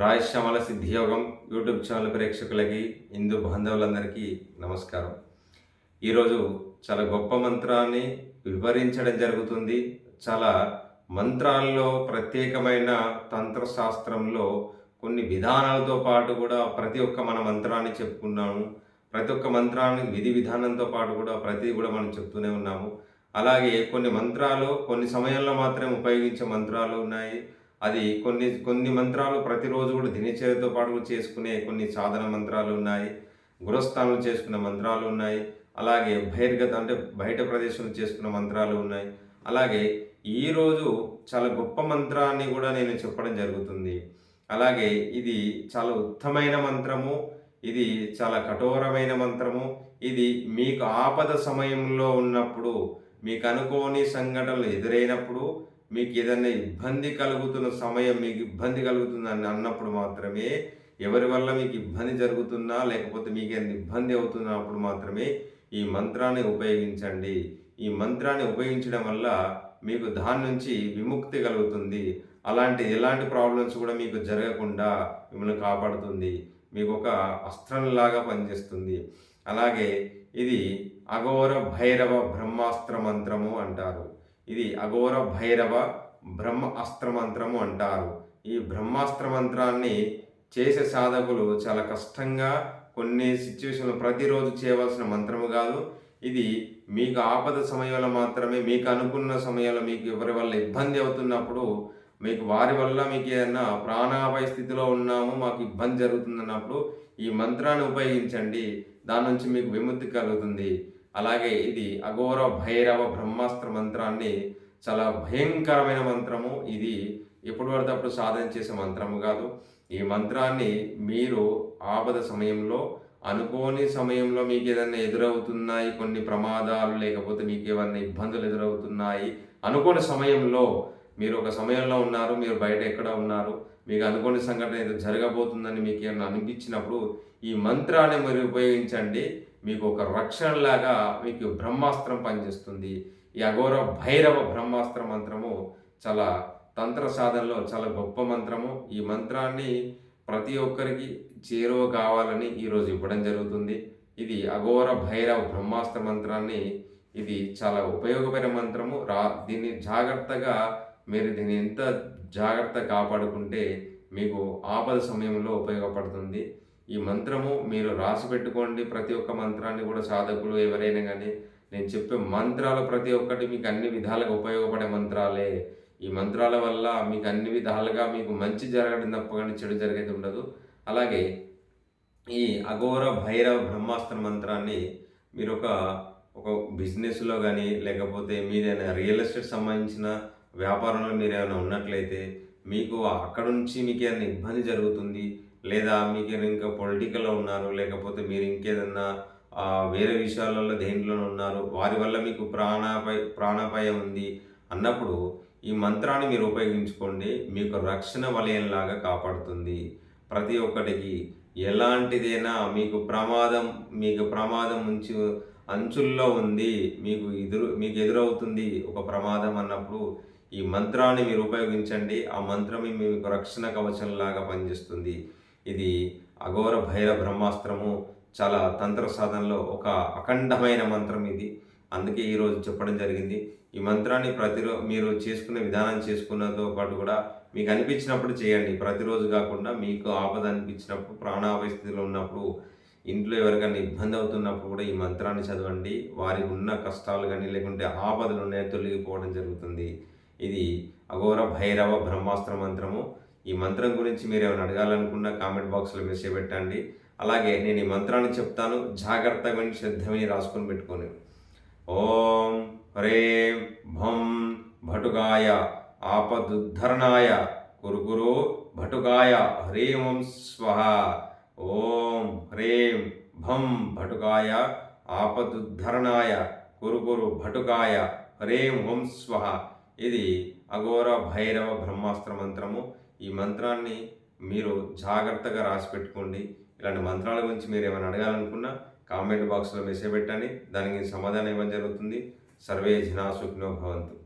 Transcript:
రాయశ్యామల సిద్ధియోగం YouTube channel ప్రేక్షకులకి హిందూ బాంధవులందరికీ నమస్కారం. ఈరోజు చాలా గొప్ప మంత్రాన్ని వివరించడం జరుగుతుంది. చాలా మంత్రాల్లో ప్రత్యేకమైన తంత్రశాస్త్రంలో కొన్ని విధానాలతో పాటు కూడా ప్రతి ఒక్క మన మంత్రాన్ని చెప్పుకున్నాము. ప్రతి ఒక్క మంత్రాన్ని విధి విధానంతో పాటు కూడా ప్రతి కూడా మనం చెప్తూనే ఉన్నాము. అలాగే కొన్ని మంత్రాలు కొన్ని సమయంలో మాత్రమే ఉపయోగించే మంత్రాలు ఉన్నాయి. అది కొన్ని కొన్ని మంత్రాలు ప్రతిరోజు కూడా దినచర్యతో పాటు చేసుకునే కొన్ని సాధన మంత్రాలు ఉన్నాయి. గృహస్థానంలో చేసుకునే మంత్రాలు ఉన్నాయి. అలాగే బహిర్గత అంటే బయట ప్రదేశంలో చేసుకున్న మంత్రాలు ఉన్నాయి. అలాగే ఈరోజు చాలా గొప్ప మంత్రాన్ని కూడా నేను చెప్పడం జరుగుతుంది. అలాగే ఇది చాలా ఉత్తమైన మంత్రము. ఇది చాలా కఠోరమైన మంత్రము. ఇది మీకు ఆపద సమయంలో ఉన్నప్పుడు మీకు అనుకోని సంఘటనలు ఎదురైనప్పుడు మీకు ఏదైనా ఇబ్బంది కలుగుతున్న సమయం మీకు ఇబ్బంది కలుగుతుందని అన్నప్పుడు మాత్రమే ఎవరి వల్ల మీకు ఇబ్బంది జరుగుతున్నా లేకపోతే మీకు ఏదైనా ఇబ్బంది అవుతున్నప్పుడు మాత్రమే ఈ మంత్రాన్ని ఉపయోగించండి. ఈ మంత్రాన్ని ఉపయోగించడం వల్ల మీకు దాని నుంచి విముక్తి కలుగుతుంది. అలాంటి ఎలాంటి ప్రాబ్లమ్స్ కూడా మీకు జరగకుండా మిమ్మల్ని కాపాడుతుంది. మీకు ఒక అస్త్రంలాగా పనిచేస్తుంది. అలాగే ఇది అఘోర భైరవ బ్రహ్మాస్త్ర మంత్రము అంటారు. ఇది అఘోర భైరవ బ్రహ్మ అస్త్ర మంత్రము అంటారు. ఈ బ్రహ్మాస్త్ర మంత్రాన్ని చేసే సాధకులు చాలా కష్టంగా కొన్ని సిచ్యువేషన్లు ప్రతిరోజు చేయవలసిన మంత్రము కాదు. ఇది మీకు ఆపద సమయంలో మాత్రమే మీకు అనుకున్న సమయంలో మీకు ఎవరి వల్ల ఇబ్బంది అవుతున్నప్పుడు మీకు వారి వల్ల మీకు ఏదైనా ప్రాణాపాయ స్థితిలో ఉన్నాము మాకు ఇబ్బంది జరుగుతుందన్నప్పుడు ఈ మంత్రాన్ని ఉపయోగించండి. దాని నుంచి మీకు విముక్తి కలుగుతుంది. అలాగే ఇది అఘోర భైరవ బ్రహ్మాస్త్ర మంత్రాన్ని చాలా భయంకరమైన మంత్రము. ఇది ఎప్పుడు పడితే అప్పుడు సాధన చేసే మంత్రము కాదు. ఈ మంత్రాన్ని మీరు ఆపద సమయంలో అనుకోని సమయంలో మీకు ఏదైనా ఎదురవుతున్నాయి కొన్ని ప్రమాదాలు లేకపోతే మీకు ఏమైనా ఇబ్బందులు ఎదురవుతున్నాయి అనుకోని సమయంలో మీరు ఒక సమయంలో ఉన్నారు మీరు బయట ఎక్కడ ఉన్నారు మీకు అనుకోని సంఘటన ఏదో జరగబోతుందని మీకు ఏమైనా అనిపించినప్పుడు ఈ మంత్రాన్ని మీరు ఉపయోగించండి. మీకు ఒక రక్షణలాగా మీకు బ్రహ్మాస్త్రం పనిచేస్తుంది. ఈ అఘోర భైరవ బ్రహ్మాస్త్ర మంత్రము చాలా తంత్ర సాధనలో చాలా గొప్ప మంత్రము. ఈ మంత్రాన్ని ప్రతి ఒక్కరికి చేరువ కావాలని ఈరోజు ఇవ్వడం జరుగుతుంది. ఇది అఘోర భైరవ బ్రహ్మాస్త్ర మంత్రాన్ని ఇది చాలా ఉపయోగపడే మంత్రము. రా దీన్ని జాగ్రత్తగా మీరు దీన్ని ఎంత జాగ్రత్త కాపాడుకుంటే మీకు ఆపద సమయంలో ఉపయోగపడుతుంది. ఈ మంత్రము మీరు రాసి పెట్టుకోండి ప్రతి ఒక్క మంత్రాన్ని కూడా సాధకులు ఎవరైనా కానీ. నేను చెప్పే మంత్రాలు ప్రతి ఒక్కటి మీకు అన్ని విధాలుగా ఉపయోగపడే మంత్రాలే. ఈ మంత్రాల వల్ల మీకు అన్ని విధాలుగా మీకు మంచి జరగడం తప్ప కానీ చెడు జరిగేది ఉండదు. అలాగే ఈ అఘోర భైరవ బ్రహ్మాస్త్ర మంత్రాన్ని మీరు ఒక ఒక బిజినెస్లో కానీ లేకపోతే మీరైనా రియల్ ఎస్టేట్ సంబంధించిన వ్యాపారంలో మీరు ఏమైనా ఉన్నట్లయితే మీకు అక్కడ నుంచి మీకు ఏమైనా ఇబ్బంది జరుగుతుంది లేదా మీకు ఇంకా పొలిటికల్లో ఉన్నారు లేకపోతే మీరు ఇంకేదన్నా వేరే విషయాలలో దేంట్లో ఉన్నారు వారి వల్ల మీకు ప్రాణాపాయ ప్రాణాపాయం ఉంది అన్నప్పుడు ఈ మంత్రాన్ని మీరు ఉపయోగించుకోండి. మీకు రక్షణ వలయంలాగా కాపాడుతుంది. ప్రతి ఒక్కటికి ఎలాంటిదైనా మీకు ప్రమాదం మీకు ప్రమాదం నుంచి అంచుల్లో ఉంది. మీకు ఎదురు మీకు ఎదురవుతుంది ఒక ప్రమాదం అన్నప్పుడు ఈ మంత్రాన్ని మీరు ఉపయోగించండి. ఆ మంత్రమే మీకు రక్షణ కవచంలాగా పనిచేస్తుంది. ఇది అఘోర భైర బ్రహ్మాస్త్రము చాలా తంత్ర సాధనలో ఒక అఖండమైన మంత్రం ఇది. అందుకే ఈరోజు చెప్పడం జరిగింది. ఈ మంత్రాన్ని ప్రతిరోజు మీరు చేసుకునే విధానం చేసుకున్నతో పాటు కూడా మీకు అనిపించినప్పుడు చేయండి. ప్రతిరోజు కాకుండా మీకు ఆపద అనిపించినప్పుడు ప్రాణాపాయ స్థితిలో ఉన్నప్పుడు ఇంట్లో ఎవరికైనా ఇబ్బంది అవుతున్నప్పుడు కూడా ఈ మంత్రాన్ని చదవండి. వారికి ఉన్న కష్టాలు కానీ లేకుంటే ఆపదలు ఉన్నాయో తొలగిపోవడం జరుగుతుంది. ఇది అఘోర భైరవ బ్రహ్మాస్త్ర మంత్రము. ఈ మంత్రం గురించి మీరు ఏమైనా అడగాలనుకున్నా కామెంట్ బాక్స్లో మెసేజ్ పెట్టండి. అలాగే నేను ఈ మంత్రాన్ని చెప్తాను. జాగ్రత్తగా శ్రద్ధమని రాసుకొని పెట్టుకొని ఓం హ్రేం భం భటుగాయ ఆపదుద్ధరణాయ కురుకురు భటుగాయ హ్రీం స్వహ. ఓం హ్రేం భం భటుకాయ ఆపదుద్ధరణాయ కురుకురు భటుకాయ హ్రీం ఓం స్వహ. ఇది అఘోర భైరవ బ్రహ్మాస్త్ర మంత్రము. ఈ మంత్రాన్ని మీరు జాగ్రత్తగా రాసి పెట్టుకోండి. ఇలాంటి మంత్రాల గురించి మీరు ఏమైనా అడగాలనుకున్నా కామెంట్ బాక్స్లో మెసేజ్ పెట్టండి. దానికి సమాధానం ఇవ్వడం జరుగుతుంది? సర్వే జినా సుఖినో భవంతు.